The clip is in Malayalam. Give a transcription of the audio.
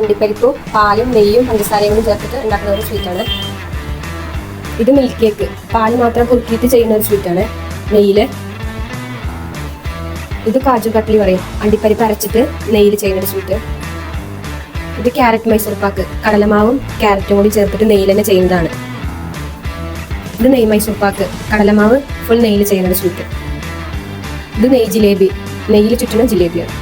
അണ്ടിപ്പരിപ്പും പാലും നെയ്യും പഞ്ചസാരയും കൂടി ചേർത്തിട്ട് ഉണ്ടാക്കുന്ന ഒരു സ്വീറ്റാണ് ഇത് മിൽക്ക് കേക്ക് പാൽ മാത്രം കുറുക്കിയിട്ട് ചെയ്യുന്ന ഒരു സ്വീറ്റാണ് നെയ്യിൽ ഇത് കാജു കട്ട്ലി പറയും. അണ്ടിപ്പരിപ്പ് അരച്ചിട്ട് നെയ്യിൽ ചെയ്യുന്ന ഒരു സ്വീറ്റ് ഇത് ക്യാരറ്റ് മൈസൂർ പാക്ക്. കടലമാവും ക്യാരറ്റും കൂടി ചേർത്തിട്ട് നെയ്യിൽ തന്നെ ചെയ്യുന്നതാണ്. ഇത് നെയ് മൈസൂർ പാക്ക്. കടലമാവ് ഫുൾ നെയ്യിൽ ചെയ്യുന്ന ഒരു സ്വീറ്റ് ഇത് നെയ് ജിലേബി. നെയ്യിൽ ചുറ്റുന്ന ജിലേബിയാണ്.